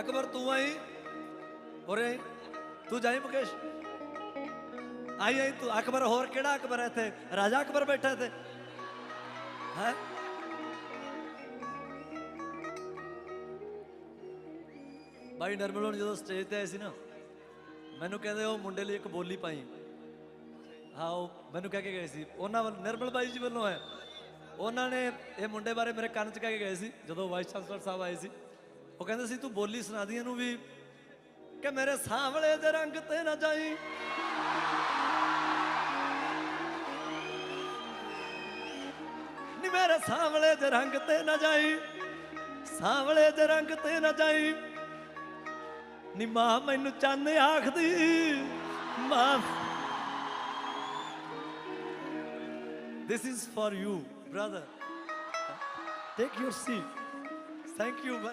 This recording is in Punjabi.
ਅਕਬਰ ਤੂੰ ਆਈ ਉਰੇ ਆਈ। ਤੂੰ ਜਾਈ ਮੁਕੇਸ਼ ਆਈ ਆਈ ਤੂੰ ਅਕਬਰ ਹੋਰ ਕਿਹੜਾ ਅਕਬਰ ਹੈ ਇੱਥੇ ਰਾਜਾ ਅਕਬਰ ਬੈਠਾ ਇੱਥੇ ਹੈ ਬਾਈ ਨਰਮਲ ਹੁਣ ਜਦੋਂ ਸਟੇਜ ਤੇ ਆਏ ਸੀ ਨਾ ਮੈਨੂੰ ਕਹਿੰਦੇ ਉਹ ਮੁੰਡੇ ਲਈ ਇੱਕ ਬੋਲੀ ਪਾਈ ਹਾਂ ਉਹ ਮੈਨੂੰ ਕਹਿ ਕੇ ਗਏ ਸੀ ਉਹਨਾਂ ਵੱਲ ਨਿਰਮਲ ਬਾਈ ਜੀ ਵੱਲੋਂ ਹੈ ਉਹਨਾਂ ਨੇ ਇਹ ਮੁੰਡੇ ਬਾਰੇ ਮੇਰੇ ਕੰਨ 'ਚ ਕਹਿ ਕੇ ਗਏ ਸੀ ਜਦੋਂ ਵਾਈਸ ਚਾਂਸਲਰ ਸਾਹਿਬ ਆਏ ਸੀ ਉਹ ਕਹਿੰਦੇ ਸੀ ਤੂੰ ਬੋਲੀ ਸੁਣਾ ਦੀ ਇਹਨੂੰ ਵੀ ਕਿ ਮੇਰੇ ਸਾਹਵਲੇ ਦੇ ਰੰਗ ਤੇ ਨਾ ਜਾਈ ਨੀ ਮੇਰੇ ਸਾਹਵਲੇ ਦੇ ਰੰਗ ਤੇ ਨਾ ਜਾਈ ਸਾਹਵਲੇ ਦੇ ਰੰਗ ਤੇ ਨਾ ਜਾਈ ਨੀ ਮਾਂ ਮੈਨੂੰ ਚੰਨ ਆਖਦੀ ਮਾਂ This is for you, brother. Take your seat. Thank you.